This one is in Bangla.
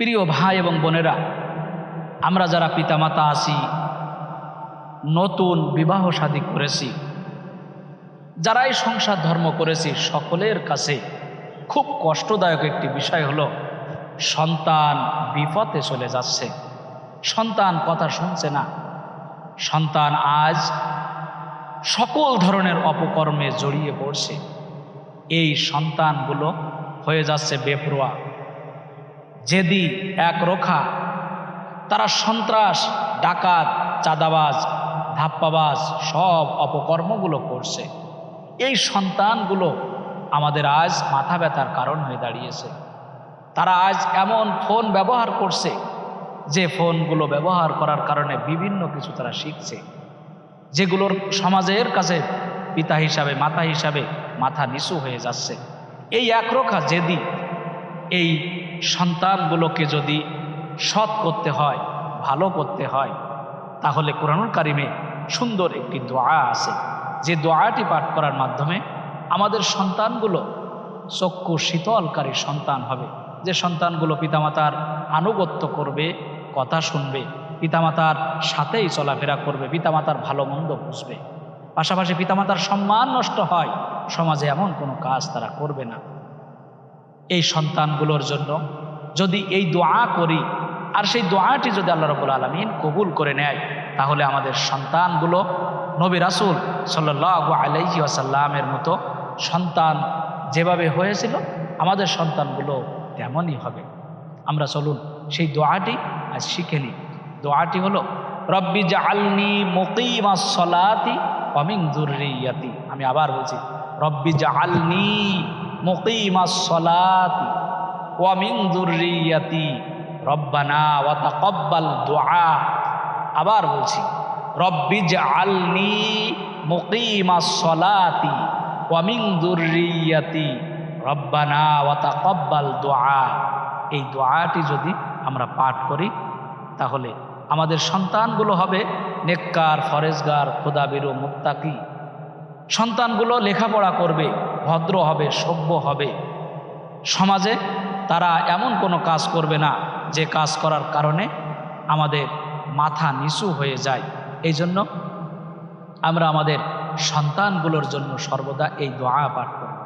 প্রিয় ভাই এবং বোনেরা, আমরা যারা পিতামাতা আছি, নতুন বিবাহ শাদী করেছি, যারাই সংসার ধর্ম করেছি, সকলের কাছে খুব কষ্টদায়ক একটি বিষয় হলো, সন্তান বিপথে চলে যাচ্ছে। সন্তান কথা শুনছে না। সন্তান আজ সকল ধরনের অপকর্মে জড়িয়ে পড়ছে। এই সন্তানগুলো হয়ে যাচ্ছে বেপরোয়া। জেদি একরোখা তারা সন্ত্রাস, ডাকাত, চাঁদাবাজ, ধাপ্পাবাজ, সব অপকর্মগুলো করছে। এই সন্তানগুলো আমাদের আজ মাথা ব্যথার কারণ হয়ে দাঁড়িয়েছে। তারা আজ এমন ফোন ব্যবহার করছে, যে ফোনগুলো ব্যবহার করার কারণে বিভিন্ন কিছু তারা শিখছে। যেগুলোর সমাজের কাছে পিতা হিসাবে, মাতা হিসাবে মাথা নিচু হয়ে যাচ্ছে। এই একরোখা জেদি এই সন্তানগুলোকে যদি সৎ করতে হয়, ভালো করতে হয়, তাহলে কোরআনুল কারিমে সুন্দর একটি দোয়া আছে। যে দোয়াটি পাঠ করার মাধ্যমে আমাদের সন্তানগুলো চক্ষু শীতলকারী সন্তান হবে। যে সন্তানগুলো পিতামাতার আনুগত্য করবে, কথা শুনবে, পিতামাতার সাথেই চলাফেরা করবে, পিতামাতার ভালো মন্দ বুঝবে। পাশাপাশি পিতামাতার সম্মান নষ্ট হয়, সমাজে এমন কোনো কাজ তারা করবে না। এই সন্তানগুলোর জন্য যদি এই দোয়া করি, আর সেই দোয়াটি যদি আল্লাহ রবুল আলমিন কবুল করে নেয়, তাহলে আমাদের সন্তানগুলো নবী রাসুল সাল্লাহ আলাইহি আসাল্লামের মতো সন্তান যেভাবে হয়েছিল, আমাদের সন্তানগুলো তেমনই হবে। আমরা চলুন সেই দোয়াটি আজ শিখে নিই। দোয়াটি হলো, রব্বি জাআলনি মুকিমা সলাতি অমিং দুর্রিয়াতি আমি আবার বলছি, রব্বি জাআলনি রব্বানা আবার বলছি, রব্বি জাআলনি মুকিমা সলাতি ওয়ামিং দুর্রিয়াতি রব্বানা ওয়া তাকাব্বাল দুআ। এই দোয়াটি যদি আমরা পাঠ করি, তাহলে আমাদের সন্তানগুলো হবে নেককার, ফরেজগার, খোদাবিরু, মুত্তাকি। সন্তানগুলো লেখাপড়া করবে, ভদ্র হবে, সভ্য হবে। সমাজে তারা এমন কোনো কাজ করবে না, যে কাজ করার কারণে আমাদের মাথা নিচু হয়ে যায়। এই জন্য আমরা আমাদের সন্তানগুলোর জন্য সর্বদা এই দোয়া পাঠ করব